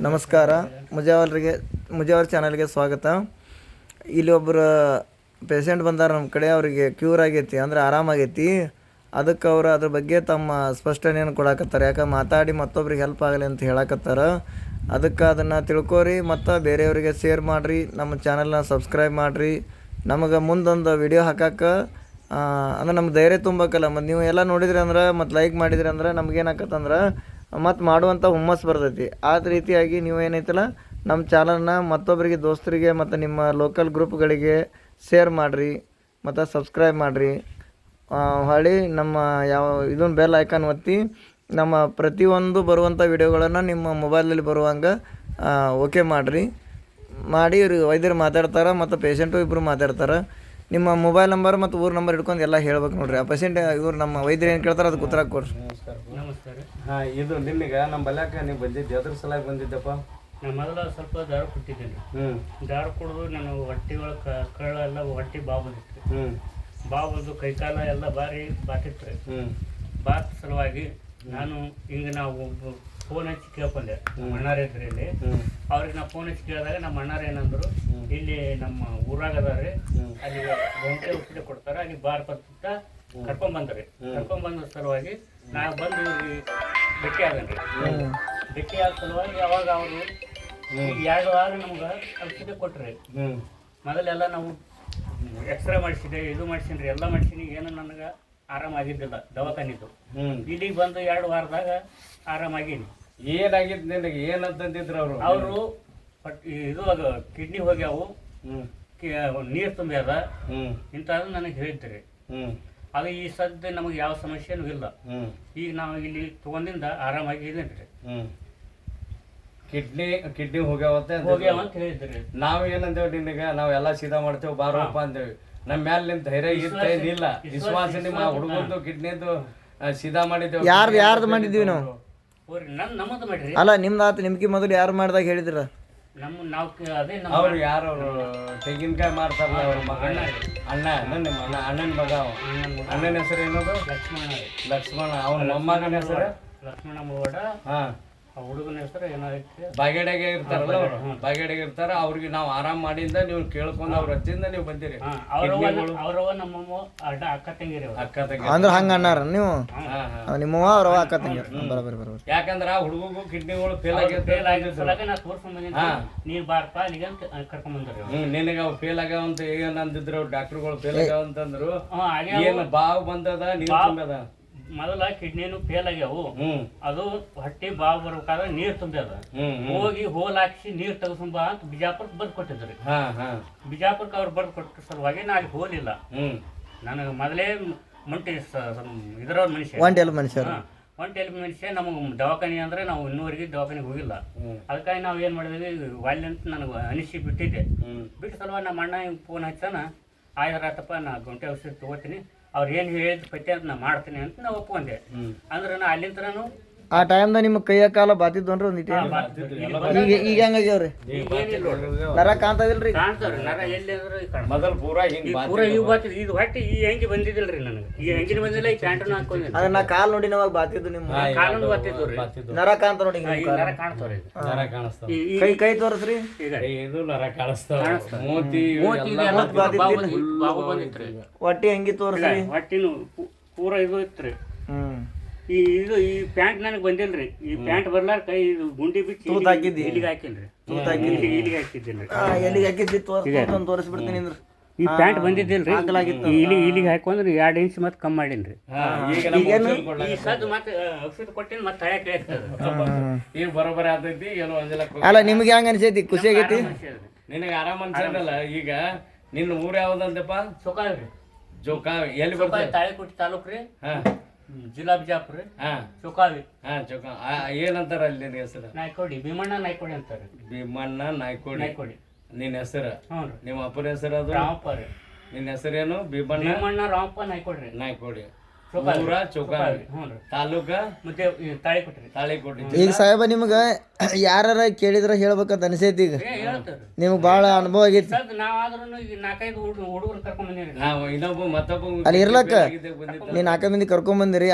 ನಮಸ್ಕಾರ. ಮುಜಾವಲ್ರಿಗೆ, ಮುಜಾವರ್ ಚಾನಲ್ಗೆ ಸ್ವಾಗತ. ಇಲ್ಲಿ ಒಬ್ಬರು ಪೇಷಂಟ್ ಬಂದಾರ ನಮ್ಮ ಕಡೆ, ಅವರಿಗೆ ಕ್ಯೂರ್ ಆಗೈತಿ, ಅಂದ್ರೆ ಆರಾಮಾಗೈತಿ ಅದಕ್ಕೆ ಅವರು ಅದ್ರ ಬಗ್ಗೆ ತಮ್ಮ ಸ್ಪಷ್ಟನೆಯನ್ನು ಕೊಡಾಕತ್ತಾರೆ. ಯಾಕೆ ಮಾತಾಡಿ ಮತ್ತೊಬ್ರಿಗೆ ಹೆಲ್ಪ್ ಆಗಲಿ ಅಂತ ಹೇಳಕತ್ತಾರ. ಅದಕ್ಕೆ ಅದನ್ನು ತಿಳ್ಕೊರಿ, ಮತ್ತು ಬೇರೆಯವರಿಗೆ ಶೇರ್ ಮಾಡಿರಿ. ನಮ್ಮ ಚಾನಲ್ನ ಸಬ್ಸ್ಕ್ರೈಬ್ ಮಾಡಿರಿ. ನಮಗೆ ಮುಂದೊಂದು ವಿಡಿಯೋ ಹಾಕಕ್ಕೆ ಅಂದ್ರೆ ನಮ್ಮ ಧೈರ್ಯ ತುಂಬಕ್ಕಲ್ಲ ಮತ್ತು ನೀವು ಎಲ್ಲ ನೋಡಿದ್ರಿ ಅಂದ್ರೆ ಮತ್ತು ಲೈಕ್ ಮಾಡಿದ್ರಿ ಅಂದ್ರೆ ನಮ್ಗೇನಾಕತ್ತಂದ್ರೆ ಮತ್ತು ಮಾಡುವಂಥ ಹುಮ್ಮಸ್ಸು ಬರ್ತೈತಿ. ಆ ರೀತಿಯಾಗಿ ನೀವು ಏನೈತಲ್ಲ ನಮ್ಮ ಚಾನಲ್ನ ಮತ್ತೊಬ್ಬರಿಗೆ ದೋಸ್ತರಿಗೆ ಮತ್ತು ನಿಮ್ಮ ಲೋಕಲ್ ಗ್ರೂಪ್ಗಳಿಗೆ ಶೇರ್ ಮಾಡಿರಿ, ಮತ್ತು ಸಬ್ಸ್ಕ್ರೈಬ್ ಮಾಡಿರಿ. ಹೊಳಿ ನಮ್ಮ ಯಾವ, ಇದೊಂದು ಬೆಲ್ ಐಕಾನ್ ಒತ್ತಿ ನಮ್ಮ ಪ್ರತಿಯೊಂದು ಬರುವಂಥ ವಿಡಿಯೋಗಳನ್ನು ನಿಮ್ಮ ಮೊಬೈಲಲ್ಲಿ ಬರುವಂಗೆ ಓಕೆ ಮಾಡಿರಿ. ಮಾಡಿ ಇವ್ರಿಗೆ ವೈದ್ಯರು ಮಾತಾಡ್ತಾರೆ, ಮತ್ತು ಪೇಷಂಟು ಇಬ್ಬರು ಮಾತಾಡ್ತಾರೆ. ನಿಮ್ಮ ಮೊಬೈಲ್ ನಂಬರ್ ಮತ್ತು ಊರ ನಂಬರ್ ಹಿಡ್ಕೊಂಡು ಎಲ್ಲ ಹೇಳ್ಬೇಕು ನೋಡ್ರಿ. ಆ ಪೇಷಂಟ್ ಇವ್ರು ನಮ್ಮ ವೈದ್ಯರು ಏನು ಕೇಳ್ತಾರೆ ಅದಕ್ಕೆ ಉತ್ತರ ಕೊಡ್ರಿ. ನಮಸ್ಕಾರ. ಹಾ ಇದು ನಿಮಗೆ ನಮ್ಮ ಬಲ್ಯಾಕ ನೀವು ಬಂದಿದ್ದೆ ಅದ್ರ ಸಲಾಗಿ ಬಂದಿದ್ದಪ್ಪ? ನಾನು ಮೊದಲ ಸ್ವಲ್ಪ ದಾರು ಕೊಟ್ಟಿದ್ದೇನೆ. ಹ್ಮ್. ದಾರು ಕುಡಿದು ನಾನು ಹೊಟ್ಟೆ ಒಳಗೆ ಕಳ್ಳ ಎಲ್ಲ ಹೊಟ್ಟೆ ಬಾವು ಬಂದಿತ್ತು. ಹ್ಮ್. ಬಾವು ಬಂದು ಕೈಕಾಲ ಎಲ್ಲ ಬಾರಿ ಬಾತಿತ್ತು. ರೀ ಹ್ಮ್. ಬಾತ್ ಸಲುವಾಗಿ ನಾನು ಹಿಂಗೆ ನಾವು ಫೋನ್ ಹಚ್ಚಿ ಕೇಳ್ಕೊಂಡೆ ನಮ್ಮ ಅಣ್ಣಾರ ಇದ್ರಿ ಇಲ್ಲಿ ಅವ್ರಿಗೆ ನಾವು ಫೋನ್ ಹಚ್ಚಿ ಕೇಳಿದಾಗ ನಮ್ಮ ಅಣ್ಣಾರ ಏನಂದ್ರು ಇಲ್ಲಿ ನಮ್ಮ ಊರಾಗ ರೀ ಅಲ್ಲಿ ಗಂಟೆ ಔಷಧಿ ಕೊಡ್ತಾರ ನೀವು ಬಾರ್ ಅಂತ ಕರ್ಕೊಂಡ್ ಬಂದ್ರಿ. ಕರ್ಕೊಂಡ್ ಬಂದ ಸಲುವಾಗಿ ನಾ ಬಂದು ಇವ್ರಿಗೆ ಭೇಟಿ ಆಗನ್ರಿ ಭೇಟಿ ಆದ ಸಲುವಾಗಿ ಅವಾಗ ಅವರು ಎರಡು ವಾರ ನಮ್ಗೆ ಔಷಧಿ ಕೊಟ್ರಿ. ಮೊದಲೆಲ್ಲ ನಾವು ಎಕ್ಸ್ರೇ ಮಾಡಿಸಿದೆ ಇದು ಮಾಡಿಸಿನ್ರಿ ಎಲ್ಲ ಮಾಡಿಸಿನಿ ಏನು ನನಗೆ ಆರಾಮಾಗಿದ್ದಿಲ್ಲ ದವಾಖಾನಿದ್ದು ಇಲ್ಲಿಗೆ ಬಂದು ಎರಡು ವಾರದಾಗ ಆರಾಮಾಗೀನಿ ಏನಾಗಿದ್ದು ನಿನಗೆ? ಏನಂತಂದಿದ್ರು ಅವರು? ಅವರು ಇದು ಕಿಡ್ನಿ ಹೋಗ್ಯಾವು. ನೀರು ತುಂಬ್ಯಾದ ಹ್ಮ್. ಇಂಥದ್ದು ನನಗೆ ಹೇಳಿದ್ರಿ. ಹ್ಮ್. ಅದು ಈ ಸದ್ಯ ನಮಗೆ ಯಾವ ಸಮಸ್ಯೆನೂ ಇಲ್ಲ. ಈಗ ನಾವು ಇಲ್ಲಿ ತಗೊಂಡಿಂದ ಆರಾಮಾಗಿ ಇದೇನ್ರಿ. ಕಿಡ್ನಿ ಕಿಡ್ನಿ ಹೋಗ್ಯಾವಂತೆ. ಹೋಗ್ಯಾವ ಅಂತ ಹೇಳಿದ್ರಿ. ನಾವ್ ಏನಂದೇವ್ ನಿನಗ? ನಾವ್ ಎಲ್ಲಾ ಸೀದಾ ಮಾಡ್ತೇವೆ ಬಾರಪ್ಪ ಅಂದೇವಿ. ನಮ್ಮ ಮ್ಯಾಲ ನಿಮ್ ಧೈರ್ಯ ಇಲ್ಲ ಏನಿಲ್ಲ ವಿಶ್ವಾಸ ನಿಮ್ಮ ಹುಡುಗಂದು ಕಿಡ್ನಿದು ಸೀದಾ ಮಾಡಿದ್ದೇವೆ. ಯಾರ್ದು ಯಾರ್ದು ಮಾಡಿದ್ವಿ ನಾವು? ಅಲ್ಲ ನಿಮ್ದು ಆತ ನಿಮ್ಗೆ ಮೊದಲು ಯಾರು ಮಾಡ್ದಾಗ ಹೇಳಿದಿರ? ನಮ್ಮ ನಾವು ಅದೇ ನಮ್ಮ ಅವ್ರು ಯಾರು ಅವರು? ತೆಂಗಿನಕಾಯಿ ಮಾರ್ತಾರಲ್ಲ ಅವ್ರ ಮಗ. ಅಣ್ಣ ಅಣ್ಣ ನಿಮ್ಮ ಅಣ್ಣ ಅಣ್ಣನ ಮಗ ಅವ ಅಣ್ಣನ ಅಣ್ಣನ ಹೆಸರು ಏನದು? ಲಕ್ಷ್ಮಣ. ಲಕ್ಷ್ಮಣ. ಅವನ ಮೊಮ್ಮಗನ ಹೆಸರು? ಲಕ್ಷ್ಮಣ ಮೋಡ ಹಾ. ಹುಡುಗನ ಹೆಸರು ಏನಾಯ್ತು ಬಾಗೇಡಿಗೆ ಇರ್ತಾರಲ್ಲ ಅವ್ರು. ಬಾಗೇಡಿಗೆ ಇರ್ತಾರ ಅವ್ರಿಗೆ ನಾವು ಆರಾಮ್ ಮಾಡಿಂದ ನೀವು ಕೇಳ್ಕೊಂಡು ಅವ್ರ ಹಚ್ಚಿಂದ ನೀವು ಬಂದಿರಿ. ಅವ್ರವ ನಮ್ಮ ಅಡ್ಡ ಅಕ್ಕ ತಂಗಿರಿ ಅವ್ರು. ಅಕ್ಕ ತಂಗಿ. ಅಂದ್ರೆ ಹಂಗ ಅನ್ನಾರ ನೀವು? ನಿಮ್ಮವ್ವ ಅವ್ರವ ಅಕ್ಕ ತಂಗಿ. ಬರೋಬರಿ ಬರೋಬರಿ ಯಾಕಂದ್ರ ಆ ಹುಡುಗಗೂ ಕಿಡ್ನಿಗಳು ಫೇಲ್ ಫೇಲ್ ಆಗಿರ್ತಾರೆ ನಾ ತೋರ್ಸ್ಕೊಂಡ್ ಬಂದಿನಿ ನೀರ್ ಬಾರಪ್ಪ ಅಲ್ಲಿಗೆ ಅಂತ ಕರ್ಕೊಂಡ್ ಬಂದ್ರಿ. ಹ್ಮ್ ನಿನಗ ಅವ್ ಫೇಲ್ ಆಗ್ಯಾವಂತ ಏನಂದಿದ್ರು ಡಾಕ್ಟರ್ಗಳು ಫೇಲ್ ಆಗ್ಯಾವಂತಂದ್ರು. ಅಂತಂದ್ರು ಏನು ಏನ್ ಬಾವು ಬಂದದ ನೀರ್ ತುಂಬದ ಮೊದಲ ಕಿಡ್ನಿನು ಫೇಲ್ ಆಗ್ಯಾವು. ಅದು ಹೊಟ್ಟೆ ಬಾವು ಬರ್ಬೇಕಾದ್ರೆ ನೀರ್ ತುಂಬ್ಯದ. ಹೋಗಿ ಹೋಲ್ ಹಾಕಿಸಿ ನೀರ್ ತೆಗೆಸ್ಕೊಂಬ ಅಂತ ಬಿಜಾಪುರ್ ಬರ್ದು ಕೊಟ್ಟಿದ್ರಿ. ಹಾ ಹಾ. ಬಿಜಾಪುರಕ್ಕೆ ಅವ್ರು ಬರ್ದು ಕೊಟ್ಟ ಸಲುವಾಗಿ ನಾ ಅಲ್ಲಿ ಹೋಲಿಲ್ಲ. ನನಗ ಮೊದಲೇ ಮುಂಟಿ ಇದರ ಮನುಷ್ಯ ಮನುಷ್ಯ. ಒಂದ್ ಮನುಷ್ಯ ನಮಗೆ ದವಾಖಾನೆ ಅಂದ್ರೆ ನಾವು ಇನ್ನೂವರೆಗೆ ದವಾಖಾನೆಗೆ ಹೋಗಿಲ್ಲ. ಅದಕ್ಕಾಗಿ ನಾವು ಏನು ಮಾಡಿದ್ವಿ ವಾಲ್ಯ ಅಂತ ನನಗೆ ಅನಿಸಿ ಬಿಟ್ಟಿದ್ದೆ. ಬಿಟ್ಟು ಸಲುವಾಗಿ ನಮ್ಮ ಅಣ್ಣ ಫೋನ್ ಹಚ್ಚಾನ ಆಯ್ದರಾತಪ್ಪ ನಾ ಗಂಟೆ ಔಷಧಿ ತಗೋತೀನಿ. ಅವ್ರು ಏನು ಹೇಳಿದ ಪತ್ತೆ ಅಂತ ನಾ ಮಾಡ್ತೀನಿ ಅಂತ ನಾ ಒಪ್ಕೊಂಡೆ. ಅಂದ್ರೆ ನಾ ಅಲ್ಲಿಂದ ಆ ಟೈಮ್ದಾಗ ನಿಮ್ಮ ಕೈಯ ಕಾಲ ಬಾತಿದ್ವನ್ರಿ ಇಟ್ಟು ಈಗ ಈಗ ಹೆಂಗಾಗ್ಯಾವ್ರಿ? ನರ ಕಾಣ್ತದಿಲ್ರಿ? ಕಾಣ್ತಾವ್ರಿ. ನರ ಎಲ್ಲಿ ಅಂದ್ರೆ ಈ ಕಾಣ್ತಾವ್. ಮೊದಲ್ ಪೂರಾ ಹಿಂಗ್ ಈ ಬಾತಿ ಪೂರ ಇವು ಬಾತಿದ್ ಇದು ಹೊಟ್ಟೆ ಈ ಹೆಂಗೆ ಬಂದಿದ್ದಿಲ್ರಿ ನನಗೆ. ಈ ಹೆಂಗಿನ ಬಂದಿಲ್ಲ ಈ ಪ್ಯಾಂಟನ್ನು ಹಾಕೊಂಡಿಲ್ಲ ಅದ್ರ ನಾ ಕಾಲ್ ನೋಡಿ ನಾವಾಗ ಬಾತಿದ್ದು ನಿಮ್ಮ ಕಾಲನ್ನು ಬಾತಿದ್ದು ರೀ. ಬಾತಿದ್ದು. ನರ ಕಾಣ್ತ ನೋಡಿ ನರ ಕಾಣ್ತಾವ್ರಿ ನರ ಕಾಣಿಸ್ತಾವ. ಕೈ ಕೈ ತೋರಿಸ್ರಿ. ಈಗ ಏ, ಇದು ನರ ಕಾಣಿಸ್ತಾವ. ಮೋತಿ ಬಾವು ಬಂದಿತ್ರಿ ಹೊಟ್ಟಿ ಹೆಂಗಿ ತೋರಿಸ್ರಿ? ಹೊಟ್ಟಿನು ಪೂರ ಇದು ಇತ್ರಿ ಹ್ಮ್ ಈ ಇದು ಈ ಪ್ಯಾಂಟ್ ನನಗೆ ಬಂದಿಲ್ರಿ. ಈ ಪ್ಯಾಂಟ್ ಬರ್ಲಾರ ಕೈ ಇದು ಗುಂಡಿ ಬಿಟ್ಟು ತೂತ್ ಹಾಕಿದ್ದಿ? ಇಲ್ಲಿಗೆ ಹಾಕಿನ್ರಿ ತೂತ್ ಹಾಕಿದ್ದಿ? ಇಲ್ಲಿಗೆ- ಇಲ್ಲಿಗೆ ಹಾಕಿದ್ದೀನ್ರಿ ಆ, ಎಲ್ಲಿಗೆ ಹಾಕಿದ್ದಿ ತೋರಿಸ್ಕೊಂಡು ತೋರಿಸ್ಬಿಡ್ತೀನಿ ಅಂದ್ರೆ ಈ ಪ್ಯಾಂಟ್ ಬಂದಿದ್ದಿಲ್ರಿ. ಈ ಇಲಿ ಇಲ್ಲಿಗೆ ಹಾಕೊಂಡ್ರೆ ಎರಡು ಇಂಚ್ ಮತ್ತೆ ಕಮ್ಮಿ ಮಾಡಿನ್ರಿ ಹಾ, ಈಗ ನಮ್ಮ ಈ ಸದ್ ಮತ್ತೆ ಔಷಧ ಕೊಟ್ಟಿನ ಮತ್ತೆ ತಳ್ಯಾಕ ಈಗ ಬರೋಬ್ಬರಿ ಆಗ್ತೈತಿ ಏನೋ ಒಂದಿಲ್ಲ ಅಲ್ಲ ನಿಮ್ಗೆ ಹೆಂಗ ಅನ್ಸೈತಿ? ಖುಷಿ ಆಗೈತಿ? ನಿನಗೆ ಆರಾಮ್ ಅನ್ಸಲ್ಲ ಈಗ ನಿನ್ನ ಊರ್ ಯಾವ್ದಂತಪ್ಪ ಸುಖ ಜೋಕಾ ಎಲ್ಲಿ ಬರ್ತದೆ? ತಾಳಿಕೋಟಿ ತಾಲೂಕ್ ರೀ ಹಾ. ಜಿಲ್ಲಾ ಬಿಜಾಪುರ ರೀ ಹಾ. ಚೊಕಾವಿ. ಹಾ ಚೌಕ ಆ, ಏನಂತಾರ ಅಲ್ಲಿ ನಿನ್ನ ಹೆಸರು? ನಾಯ್ಕೋಡಿ ಭೀಮಣ್ಣ ನಾಯ್ಕೋಡಿ ಅಂತಾರೆ. ಭೀಮಣ್ಣ ನಾಯ್ಕೋಡಿ. ನಾಯ್ಕೋಡಿ. ನಿನ್ನ ಹೆಸರು? ಹ್ಞೂ ರೀ. ನಿಮ್ಮ ಅಪ್ಪನ ಹೆಸರು ಅದು? ರಾಮಪ್ಪ ರೀ. ನಿನ್ನ ಹೆಸರೇನು? ಭೀಮಣ್ಣ? ಭೀಮಣ್ಣ ರಾಮಪ್ಪ ನಾಯ್ಕೋಡ್ರಿ ನಾಯ್ಕೋಡಿ. ಊರ ಚೌಕಾವಿ ಹ್ಞೂ ರೀ. ತಾಲೂಕ ಮತ್ತೆ ಈ ತಾಳಿ ಕೊಟ್ರಿ ತಾಳಿಕೋಟಿ ಈಗ ಸಾಹೇಬ ನಿಮ್ಗ ಯಾರ ಕೇಳಿದ್ರ ಹೇಳ್ಬೇಕಂತ ಅನಿಸೈತಿ ಈಗ. ನಿಮ್ಗೆ ಭಾಳ ಅನುಭವ ಆಗೈತಿ. ಅಲ್ಲಿ ಇರ್ಲಕ್ಕ ಈಗ ನಾಲ್ಕೈದು ಮಂದಿ ಹುಡುಗರು ಕರ್ಕೊಂಡ್ ಬಂದಿರಿ ನಾವು ಇನ್ನೊಬ್ಬ ಮತ್ತೊಬ್ಬ ಅಲ್ಲಿ ಇರ್ಲಕ್ಕ? ನೀನು ನಾಲ್ಕು ಮಂದಿ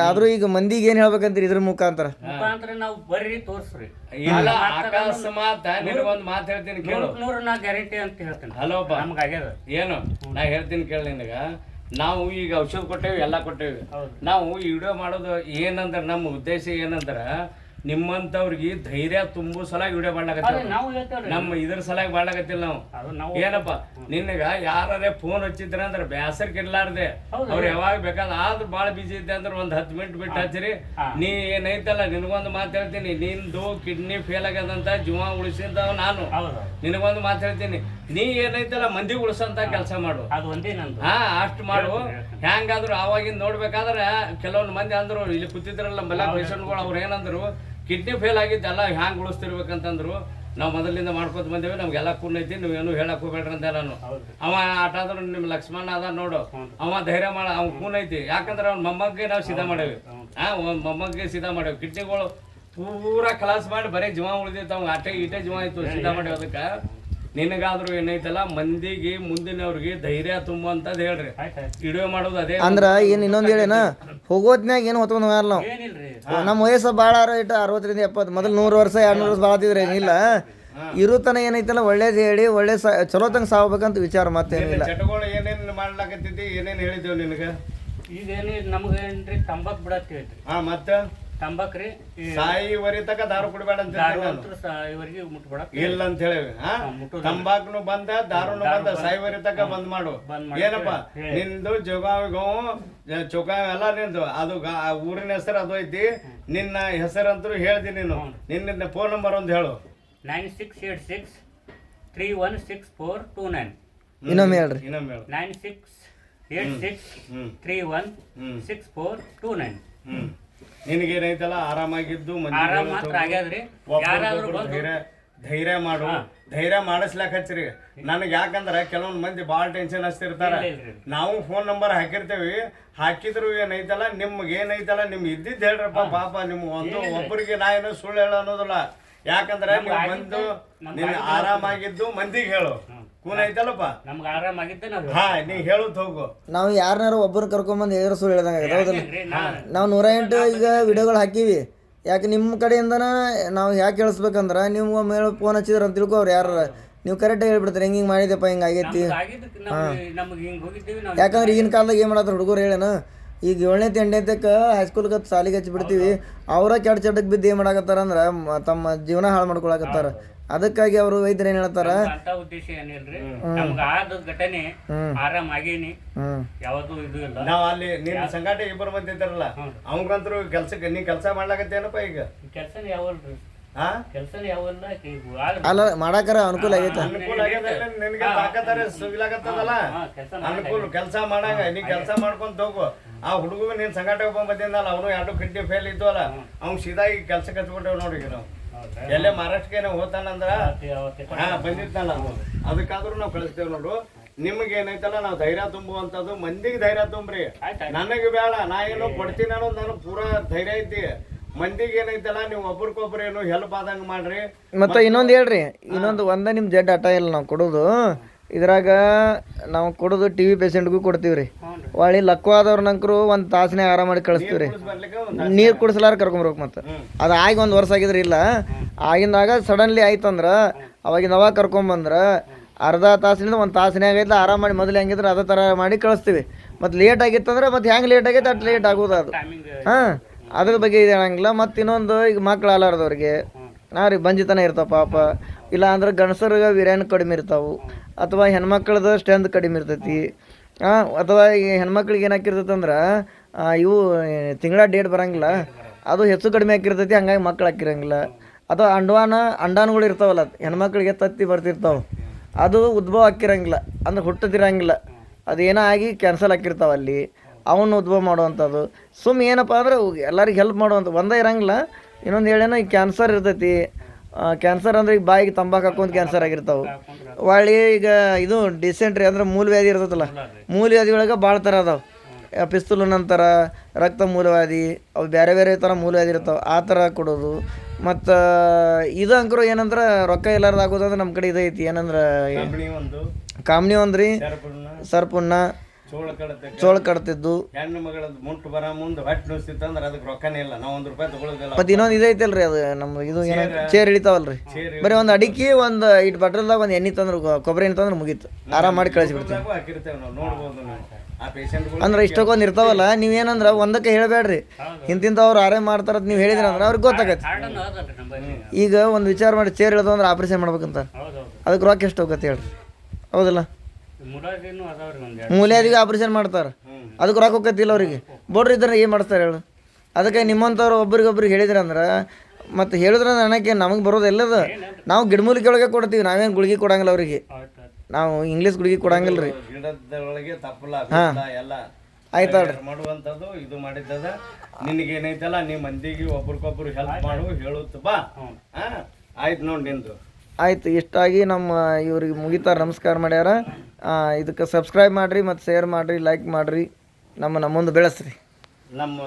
ಆದ್ರೂ ಈಗ ಮಂದಿಗೆ ಏನ್ ಹೇಳ್ಬೇಕಂತೀರಿ ಇದ್ರ ಮುಖಾಂತರ? ಮುಖಾಂತರ ನಾವು ಬರ್ರಿ ತೋರ್ಸ್ರಿ. ಇಲ್ಲ ಅಕಸ್ಮಾತ್ ನಿನಗೊಂದ್ ಮಾತು ಹೇಳ್ತೀನಿ ಕೇಳು. ನೂರಕ್ ನೂರು ನಾ ಗ್ಯಾರಂಟಿ ಅಂತ ಹೇಳ್ತೇನೆ. ನಮ್ಗೆ ಆಗ್ಯದ. ಏನು? ನಾ ಹೇಳ್ತೀನಿ ಕೇಳಿ ನಿನಗ. ನಾವು ಈಗ ಔಷಧ ಕೊಟ್ಟೇವಿ ಎಲ್ಲ ಕೊಟ್ಟೇವಿ. ನಾವು ಈ ವಿಡಿಯೋ ಮಾಡೋದು ಏನಂದ್ರೆ ನಮ್ಮ ಉದ್ದೇಶ ಏನಂದ್ರ ನಿಮ್ಮಂತವ್ರಿಗೆ ಧೈರ್ಯ ತುಂಬು ಸಲ ವಿಡಿಯೋ ಮಾಡ್ಲಾಕತ್ತೀವಿ ನಮ್ಮ ಇದ್ರ ಸಲಾಗಿ ಮಾಡ್ಲಾಕತ್ತಿಲ್ಲ ನಾವು. ಏನಪ್ಪ? ನಿನಗ ಯಾರೇ ಫೋನ್ ಹಚ್ಚಿದ್ರ ಅಂದ್ರೆ ಬ್ಯಾಸರ್ ಇರ್ಲಾರ್ದೆ. ಅವ್ರ ಯಾವಾಗ ಬೇಕಾದ್ರೆ ಆದ್ರೂ ಬಾಳ ಬಿಜಿ ಇದ್ದೆ ಅಂದ್ರೆ ಒಂದ್ ಹತ್ತು ಮಿನಿಟ್ ಬಿಟ್ಟು ಹಚ್ಚಿರಿ. ನೀ ಏನೈತಲ್ಲ ನಿನಗೊಂದು ಮಾತು ಹೇಳ್ತೀನಿ. ನಿಂದು ಕಿಡ್ನಿ ಫೇಲ್ ಆಗದಂತ ಜೀವ ಉಳಿಸಿದ್ದವ ನಾನು. ನಿನಗೊಂದು ಮಾತು ಹೇಳ್ತೀನಿ. ನೀ ಏನೈತಲ್ಲ ಮಂದಿ ಉಳಿಸಂತ ಕೆಲಸ ಮಾಡು. ಹಾ ಅಷ್ಟು ಮಾಡು. ಹೆಂಗಾದ್ರು ಅವಾಗಿಂದ ನೋಡ್ಬೇಕಾದ್ರೆ ಕೆಲವೊಂದು ಮಂದಿ ಅಂದ್ರು ಇಲ್ಲಿ ಕೂತಿದ್ರಲ್ಲ ಮಲ್ಲ ಪೇಷಂಟ್ಗಳು ಅವ್ರು ಏನಂದ್ರು ಕಿಡ್ನಿ ಫೇಲ್ ಆಗಿದ್ದೆಲ್ಲ ಹ್ಯಾಂಗ್ ಉಳಿಸ್ತಿರ್ಬೇಕಂತಂದ್ರು ನಾವು ಮೊದಲಿಂದ ಮಾಡ್ಕೊತ ಬಂದೇವೆ ನಮ್ಗೆಲ್ಲ ಕೂನ್ ಐತಿ ನೀವೇನು ಹೇಳಕ್ ಹೋಗ್ಬೇಡ್ರಿ ಅಂತ ನಾನು. ಅವ ಆಟ ಆದ್ರೂ ನಿಮ್ ಲಕ್ಷ್ಮಣ ಅದ ನೋಡು. ಅವ ಧೈರ್ಯ ಮಾಡ ಅವ್ನ ಕೂನ್ ಐತಿ. ಯಾಕಂದ್ರೆ ಅವ್ನ ಮೊಮ್ಮಗ್ಗೆ ನಾವು ಸಿದ್ಧ ಮಾಡೇವಿ. ಹಾ ಒಂದ್ ಮೊಮ್ಮಗ್ಗೆ ಸಿದ್ಧ ಮಾಡೇವಿ. ಕಿಡ್ನಿಗಳು ಪೂರಾ ಕ್ಲಾಸ್ ಮಾಡಿ ಬರೀ ಜೀವ ಉಳಿದಿತ್ತು ಅವ್ನ ಆಟೆ ಇಟೆ ಜೀವ ಇತ್ತು ಸಿದ್ಧ ಮಾಡೇವಿ ಅದಕ್ಕೆ. ನಿನಗಾದ್ರೂ ಏನೈತಲ್ಲ ಮಂದಿಗೆ ಮುಂದಿನವ್ರಿಗೆ ಧೈರ್ಯ ತುಂಬುವಂತದ್ ಹೇಳ್ರಿ. ಇಡುವೆ ಮಾಡೋದು ಅದೇ. ಅಂದ್ರ ಏನ್ ಇನ್ನೊಂದ್ ಹೇಳಿನ? ಹೋಗೋದ್ನಾಗ ಏನ್ ಹೊತ್ಕೊಂಡು ಹೋಗಲ್ಲ ನಾವು ಏನಿಲ್ರಿ. ನಮ್ಮ ವಯಸ್ಸು ಭಾಳ ಇಟ್ಟು ಅರವತ್ತರಿಂದ ಎಪ್ಪತ್ತು ಮೊದಲು ನೂರು ವರ್ಷ ಎರಡು ನೂರು ವರ್ಷ ಬಾಳತಿದ್ರೆ ಏನಿಲ್ಲ. ಇರುತನ ಏನೈತಲ್ಲ ಒಳ್ಳೇದು ಹೇಳಿ ಒಳ್ಳೆ ಸ ಚಲೋ ತಂಗ ಸಾಗಬೇಕಂತ ವಿಚಾರ ಮತ್ತೆ ಏನಿಲ್ಲ ಏನೇನು ಮಾಡ್ಲಾಕತ್ತಿದ್ದಿ ಏನೇನು ಹೇಳಿದ್ದೇವೆ ನಿನಗೆ? ಈಗ ಏನು ನಮ್ಗೇನ್ರಿ ತಂಬಾಕ್ ಬಿಡತ್ ಹೇಳ್ರಿ ಹಾ ಮತ್ತ? ತಂಬಾಕ್ ರೀ ಈ ಸಾಯಿವರಿ ತಕ ದಾರು ಕುಡಬೇಡ ಅಂತ ಸಾಯಿವರೆಗೆ ಮುಟ್ಬೇಡ ಇಲ್ಲ ಅಂತ ಹೇಳಿ. ತಂಬಾಕ್ನು ಬಂದ ದಾರುನು ಬಂದ ಸಾಯಿವರಿ ತಕ ಬಂದ್ ಮಾಡು. ಏನಪ್ಪ? ನಿಂದು ಜೋಗಾವಿಗೋ ಗೋವು ಚೊಗಾವಿ ಎಲ್ಲ ನಿಂದು. ಅದು ಊರಿನ ಹೆಸರು ಅದು ಐತಿ. ನಿನ್ನ ಹೆಸರಂತೂ ಹೇಳ್ದಿ ನೀನು. ನಿನ್ನ ಫೋನ್ ನಂಬರ್ ಒಂದು ಹೇಳು. Nine six eight six three one six four two nine. ಇನ್ನೊಮ್ಮೆ ಹೇಳ್ರಿ. ಇನ್ನೊಮ್ಮೆ ಹೇಳು. Nine six eight six three one six four two nine. ಹ್ಮ್. ನಿನಗೇನೈತಲ್ಲ ಆರಾಮಾಗಿದ್ದು ಮಂದಿ ಆರಾಮ್ ಹೇಳೋದು ಮಾತ್ರ ಆಗ್ಯಾದ್ರಿ? ಒಬ್ರಿಗೊಬ್ರು ಯಾರಾದ್ರೂ ಬಂದು? ಧೈರ್ಯ ಧೈರ್ಯ ಮಾಡು. ಧೈರ್ಯ ಮಾಡಿಸ್ಲಾಕ ಹಚ್ಚ್ರಿ. ನನಗೆ ಯಾಕಂದ್ರೆ ಕೆಲವೊಂದ್ ಮಂದಿ ಭಾಳ ಟೆನ್ಷನ್ ಹಚ್ತಿರ್ತಾರ ಇಲ್ಲ. ನಾವು ಫೋನ್ ನಂಬರ್ ಹಾಕಿರ್ತೇವಿ. ಹಾಕಿದ್ರು ಏನೈತಲ್ಲ ನಿಮ್ಗೆ ಏನೈತಲ್ಲ ನಿಮ್ ಇದ್ದಿದ್ದು ಹೇಳ್ರಪ್ಪ ಪಾಪ ನಿಮ್ ಒಂದು ಒಬ್ಬರಿಗೆ ನಾ ಏನೋ ಸುಳ್ಳು ಹೇಳೋ ಅನ್ನೋದಿಲ್ಲ ಯಾಕಂದ್ರೆ ನೀವು ಬಂದು ನಿನ್ನ ಆರಾಮಾಗಿದ್ದು ಮಂದಿಗೆ ಹೇಳು. ಕೂನ್ ಐತಲ್ಲಪ್ಪ? ನಮ್ಗೆ ಆರಾಮಾಗಿದ್ದೆ ನಾವು ಹಾ ನೀ ಹೇಳುತ್ತ ಹೋಗು. ನಾವು ಯಾರನ್ನಾರು ಒಬ್ಬರು ಕರ್ಕೊಂಬಂದು ಹೇಳಿದ್ರೆ ಸುಳ್ಳು ಹೇಳ್ದಂಗೆ ಹೌದಲ್ಲ? ನಾವು ನೂರ ಎಂಟು ಈಗ ವಿಡಿಯೋಗಳು ಹಾಕೀವಿ. ಯಾಕೆ ನಿಮ್ಮ ಕಡೆಯಿಂದನ ನಾವು ಯಾಕೆ ಹೇಳಿಸ್ಬೇಕಂದ್ರೆ ನೀವು ಮೇಲೆ ಫೋನ್ ಹಚ್ಚಿದ್ರೆ ಅಂತ ತಿಳ್ಕೊ ಅವ್ರು ಯಾರು. ನೀವು ಕರೆಕ್ಟಾಗಿ ಹೇಳ್ಬಿಡ್ತಾರೆ. ಹಿಂಗೆ ಹಿಂಗೆ ಮಾಡಿದೆಪ್ಪ ಹಿಂಗೆ ಆಗೈತಿ? ನಮ್ಗ್ ಆಗಿದ್ದಕ್ಕೆ ನಮ್ಗೆ ನಮ್ಗೆ ಹೋಗಿದ್ದೀವಿ ನಾವು. ಯಾಕಂದ್ರೆ ಈಗಿನ ಕಾಲದಾಗ ಏನು ಮಾಡತ್ತಾರ ಹುಡುಗರು ಹೇಳೇನ ಈಗ ಏಳನೇ ಎಂಟನೇತಕ್ಕೆ ಹೈಸ್ಕೂಲ್ಗೆ ಸಾಲಿಗೆ ಹಚ್ಚಿ ಬಿಡ್ತೀವಿ ಅವರ ಕೆಟ್ಟ ಚಟಕ್ಕೆ ಬಿದ್ದು ಏನು ಮಾಡಾಕತ್ತಾರ ಅಂದ್ರೆ ತಮ್ಮ ಜೀವನ ಹಾಳು ಮಾಡ್ಕೊಳಕತ್ತಾರ. ಅದಕ್ಕಾಗಿ ಅವರು ವೈದ್ಯರು ಏನ್ ಹೇಳ್ತಾರ? ಅಂತ ಉದ್ದೇಶ ಏನಿಲ್ರಿ ನಮ್ಗ ಆದ ಘಟನೆ ಆರಾಮ್ ಆಗೇನಿ. ಯಾವತ್ತೂ ಇದು ಇಲ್ಲ. ನಾವ್ ಅಲ್ಲಿ ನಿನ್ನ ಸಂಗಾಟ ಇಬ್ಬರು ಬಂದಿದ್ದಾರಲ್ಲ ಅವಂಗಂತರು ಕೆಲ್ಸಕ್ಕೆ ನೀ ಕೆಲ್ಸ ಮಾಡ್ಲಾಕತ್ತೇನಪ್ಪ ಈಗ? ಕೆಲ್ಸನ ಯಾವಲ್ರಿ ಆ ಕೆಲಸನ ಯಾವಲ್ಲ ಅಲ್ಲ ಮಾಡಾಕರ ಅನುಕೂಲ ಆಗೈತೆ. ಅನುಕೂಲ ಆಗ್ಯದಲ್ಲ ನಿನಗೆ ತಾಕತ್ತಾರ ಸುಗಿಲಾಗತ್ತದಲ್ಲ ಅನುಕೂಲ ಕೆಲಸ ಮಾಡಂಗ ನೀ ಕೆಲಸ ಮಾಡ್ಕೊಂತ ಹೋಗು ಆ ಹುಡುಗ ನೀನ್ ಸಂಗಾಟ ಒಬ್ಬ ಬಂದಿದ್ದಲ್ಲ ಅವನು ಎರಡು ಕಿಡ್ನಿ ಫೇಲ್ ಇದ್ದು ಅಲ್ಲ ಅವ್ನ್ ಸೀದಾ ಈಗ ಕೆಲ್ಸಕ್ಕೆ ಹತ್ಕೊಂಡೇವ್ ನೋಡಿ ಈಗ ನಾವು? ಎಲ್ಲೇ ಮಹಾರಾಷ್ಟ್ರಕ್ಕೆ ನಾವು ಹೋತಾನಂದ್ರ ಅವತ್ತೆ- ಅವತ್ತೆ ಹಾ ಬಂದಿರ್ತಾನಲ್ಲ ಅದು ಅದಕ್ಕಾದ್ರೂ ನಾವು ಕಳಿಸ್ತೇವೆ ನೋಡು. ನಿಮ್ಗೆ ಏನೈತಲ್ಲ ನಾವು ಧೈರ್ಯ ತುಂಬುವಂಥದ್ದು ಮಂದಿಗೆ ಧೈರ್ಯ ತುಂಬ್ರಿ. ನನಗೆ ಬೇಡ ನಾ ಏನೋ ಕೊಡ್ತೀನಿ ಅನ್ನೋದು ನನಗೆ ಪೂರಾ ಧೈರ್ಯ ಐತಿ. ಮಂದಿಗೆ ಏನೈತಲ್ಲ ನೀವು ಒಬ್ರಿಗೊಬ್ರು ಏನು ಹೆಲ್ಪ್ ಆದಂಗ ಮಾಡ್ರಿ. ಮತ್ತೆ ಇನ್ನೊಂದು ಹೇಳ್ರಿ ಇನ್ನೊಂದು ಒಂದೇ ನಿಮ್ಮ ಜಡ್ ಅಟ ಇಲ್ಲ ನಾವು ಕೊಡೋದು. ಇದ್ರಾಗ ನಾವು ಕೊಡೋದು ಟಿ ವಿ ಪೇಷಂಟ್ಗೂ ಕೊಡ್ತೀವಿ ರೀ ಹೊಳಿ ಒಳ್ಳೆ ಲಕ್ವಾದವ್ರನಂಕರು ಒಂದು ತಾಸನೇ ಆರಾಮ ಮಾಡಿ ಕಳಿಸ್ತೀವಿ ರೀ ನೀರು ಕುಡಿಸ್ಲಾರ ಕರ್ಕೊಂಬರ್ಬೇಕು ಮತ್ತೆ. ಅದು ಆಗಿ ಒಂದು ವರ್ಷ ಆಗಿದ್ರಿ ಇಲ್ಲ. ಆಗಿಂದಾಗ ಸಡನ್ಲಿ ಆಯ್ತಂದ್ರೆ ಅವಾಗಿಂದ ಅವಾಗ ಕರ್ಕೊಂಬಂದ್ರೆ ಅರ್ಧ ತಾಸಿನಿಂದ ಒಂದು ತಾಸನೇ ಆಗೈತೆ ಆರಾಮ ಮಾಡಿ ಮೊದಲು ಹೆಂಗಿದ್ರೆ ಅದೇ ಥರ ಮಾಡಿ ಕಳಿಸ್ತೀವಿ. ಮತ್ತು ಲೇಟ್ ಆಗಿತ್ತಂದ್ರೆ ಮತ್ತೆ ಹೆಂಗೆ ಲೇಟ್ ಆಗೈತೆ ಅಷ್ಟು ಲೇಟ್ ಆಗೋದು ಅದು. ಹಾಂ ಅದ್ರ ಬಗ್ಗೆ ಇದು ಹೇಳಂಗಿಲ್ಲ ಮತ್ತು ಇನ್ನೊಂದು ಈಗ ಮಕ್ಳು ಅಲಾರ್ದವ್ರಿಗೆ ಹಾಂ ರೀ ಬಂಜಿತನ ಇರ್ತಾವ ಪಾಪ. ಇಲ್ಲ ಅಂದ್ರೆ ಗಂಡಸರಿಗೆ ವೀರ್ಯಾನ ಕಡಿಮೆ ಇರ್ತಾವೆ. ಅಥವಾ ಹೆಣ್ಮಕ್ಳದ್ದು ಸ್ಟ್ರೆಂತ್ ಕಡಿಮೆ ಇರ್ತೈತಿ. ಅಥವಾ ಈ ಹೆಣ್ಮಕ್ಳಿಗೆ ಏನು ಅಂದ್ರೆ ಇವು ತಿಂಗಳ ಡೇಟ್ ಬರಂಗಿಲ್ಲ. ಅದು ಹೆಚ್ಚು ಕಡಿಮೆ ಹಾಕಿರ್ತೈತಿ ಹಂಗಾಗಿ ಮಕ್ಳು ಹಾಕಿರಂಗಿಲ್ಲ ಅಥವಾ ಅಂಡವಾನ ಅಂಡಾನುಗಳು ಇರ್ತಾವಲ್ಲ, ಹೆಣ್ಮಕ್ಳಿಗೆ ತತ್ತಿ ಬರ್ತಿರ್ತಾವೆ. ಅದು ಉದ್ಭವ ಹಾಕಿರಂಗಿಲ್ಲ ಅಂದ್ರೆ ಹುಟ್ಟದಿರಂಗಿಲ್ಲ. ಅದೇನೋ ಆಗಿ ಕ್ಯಾನ್ಸಲ್ ಹಾಕಿರ್ತಾವ ಅಲ್ಲಿ. ಅವನ್ನ ಉದ್ಭವ ಮಾಡುವಂಥದ್ದು. ಸುಮ್ಮ ಏನಪ್ಪ ಅಂದ್ರೆ ಎಲ್ಲರಿಗೆ ಹೆಲ್ಪ್ ಮಾಡುವಂಥ ಒಂದೇ ಇರಂಗಿಲ್ಲ, ಇನ್ನೊಂದು ಹೇಳೇನೋ, ಈ ಕ್ಯಾನ್ಸರ್ ಇರ್ತೈತಿ. ಕ್ಯಾನ್ಸರ್ ಅಂದ್ರೆ ಈಗ ಬಾಯಿಗೆ ತಂಬಾಕು ಹಾಕೊಂತ ಕ್ಯಾನ್ಸರ್ ಆಗಿರ್ತಾವೆ. ಹೊಳ್ಳಿ ಈಗ ಇದು ಡಿಸೆಂಟ್ರಿ ಅಂದ್ರೆ ಮೂಲವ್ಯಾಧಿ ಇರ್ತೈತಲ್ಲ ಮೂಲವ್ಯಾಧಿ ಒಳಗೆ ಭಾಳ ಥರ ಅದಾವೆ. ಪಿಸ್ತೂಲ್ ನಂತರ ರಕ್ತ ಮೂಲವ್ಯಾಧಿ ಅವು ಬೇರೆ ಬೇರೆ ಥರ ಮೂಲವ್ಯಾಧಿ ಇರ್ತಾವೆ. ಆ ಥರ ಕೊಡೋದು. ಮತ್ತು ಇದು ಅಂಕರು ಏನಂದ್ರೆ ರೊಕ್ಕ ಇಲ್ಲಾರ್ದು ಆಗೋದಂದ್ರೆ ನಮ್ಮ ಕಡೆ ಇದೈತಿ ಏನಂದ್ರೆ ಕಾಮ್ನಿ ಒಂದು. ರೀ ಒಂದ್ರಿ ಸರ್ಪುಣ್ಣ ಚೋಳ ಕಡತೆ ಚೋಳ ಕಡ್ತಿದ್ದು. ಹೆಣ್ಣು ಮಗಳದ್ದು ಮುಂಟು ಬರ ಮುಂದೆ ಹೊಟ್ಟೆ ನುಸಿತ್ತು ಅಂದ್ರೆ ಅದಕ್ಕೆ ರೊಕ್ಕನೇ ಇಲ್ಲ. ನಾವು ಒಂದು ರೂಪಾಯಿ ತಗೊಳ್ಳೋದಿಲ್ಲ ಮತ್ತೆ ಇನ್ನೊಂದು ಇದೈತಲ್ರಿ ಅದು ನಮ್ಮ ಇದು ಏನ ಚೇರ್. ಹಿಡಿತಾವಲ್ರಿ. ಬರೀ ಒಂದು ಅಡಿಕೆ ಒಂದು ಇಟ್ ಬಟ್ರಲ್ದಾಗ ಒಂದು ಎಣ್ಣೆ ತಂದ್ರೆ ಗೊ- ಕೊಬ್ಬರಿ ಎಣ್ಣೆ ತಂದ್ರೆ ಮುಗೀತು. ಆರಾಮ ಮಾಡಿ ಕಳಿಸ್ಬಿಡ್ತೀವಿ ಬಿಡ್ತೀವಿ ಹಾಕಿರ್ತೇವೆ ನಾವು ನೋಡ್ಬೋದು ನಾವು. ಆ ಪೇಷಂಟ್ಗಳು ಅಂದ್ರೆ ಇಷ್ಟಕ್ಕೊಂದು ಇರ್ತಾವಲ್ಲ ನೀವೇನಂದ್ರೆ ಒಂದಕ್ಕೆ ಹೇಳಬೇಡ್ರಿ ಇಂತಿಂಥವ್ರು ಆರಾಮ್ ಮಾಡ್ತಾರ ನೀವು ಹೇಳಿದ್ರಿ ಅಂದ್ರೆ ಅವ್ರಿಗೆ ಗೊತ್ತಾಗತ್ತೆ. ಕಾರ್ಡನ್ನು ಅದಲ್ರಿ ನಂಬಲ್ಲಿ ಈಗ. ಒಂದು ವಿಚಾರ ಮಾಡಿ ಚೇರ್ ಇಳ್ದು ಅಂದ್ರೆ ಆಪರೇಷನ್ ಮಾಡ್ಬೇಕಂತ. ಹೌದೌದು. ಅದಕ್ಕೆ ರೊಕ್ಕ ಎಷ್ಟು ಹೋಗತ್ತೆ ಹೇಳ್ರಿ. ಹೌದಲ್ಲ? ಮುರಾಜಿನೂ ಆಪ್ರೇಷನ್ ಮಾಡ್ತಾರೆ. ಅದಕ್ಕೆ ರೊಕ್ಕ ಹೋಗತ್ತಿಲ್ಲ ಅವ್ರಿಗೆ. ಬೋಡ್ರಿ ಇದ್ರೆ ಏನು ಮಾಡ್ತಾರೆ ಹೇಳು? ಅದಕ್ಕೆ ನಿಮ್ಮಂಥವ್ರು ಒಬ್ರಿಗೊಬ್ರಿಗೆ ಹೇಳಿದ್ರೆ ಅಂದ್ರೆ ಮತ್ತು ಹೇಳಿದ್ರೆ ನನಗೆ ನಮಗೆ ಬರೋದು ಎಲ್ಲದ? ನಾವು ಗಿಡಮೂಲಿಕೆ ಒಳಗೆ ಕೊಡ್ತೀವಿ ನಾವೇನು ಗುಳಿಗೆ ಕೊಡಂಗಿಲ್ಲ ಅವರಿಗೆ. ಆಯ್ತು ಆಯ್ತು ನಾವು ಇಂಗ್ಲೀಷ್ ಗುಳಿಗೆ ಕೊಡಂಗಿಲ್ಲ ರೀ ಎಲ್ಲ. ಆಯ್ತಾಳ್ರಿ ಮಾಡುವಂಥದ್ದು ಇದು ಮಾಡಿದ್ದದ. ನಿನಗೆ ಏನೈತಲ್ಲ ನಿಮ್ಮ ಮಂದಿಗೆ ಒಬ್ರಿಗೊಬ್ರು ಹೆಲ್ಪ್ ಮಾಡು ಹೇಳುತ್ತ ಬಾ. ಹಾ? ಆಯ್ತು ನೋಡಿ ನಿಂದು. ಆಯ್ತು, ಇಷ್ಟಾಗಿ ನಮ್ಮ ಇವ್ರಿಗೆ ಮುಗಿತಾರೆ ನಮಸ್ಕಾರ ಮಾಡ್ಯಾರ. ಇದಕ್ಕೆ ಸಬ್ಸ್ಕ್ರೈಬ್ ಮಾಡಿರಿ, ಮತ್ತು ಶೇರ್ ಮಾಡಿರಿ ಲೈಕ್ ಮಾಡಿರಿ. ನಮ್ಮ ನಮ್ಮೊಂದು ಮುಂದೆ ಬೆಳೆಸ್ರಿ. ನಮ್ಮ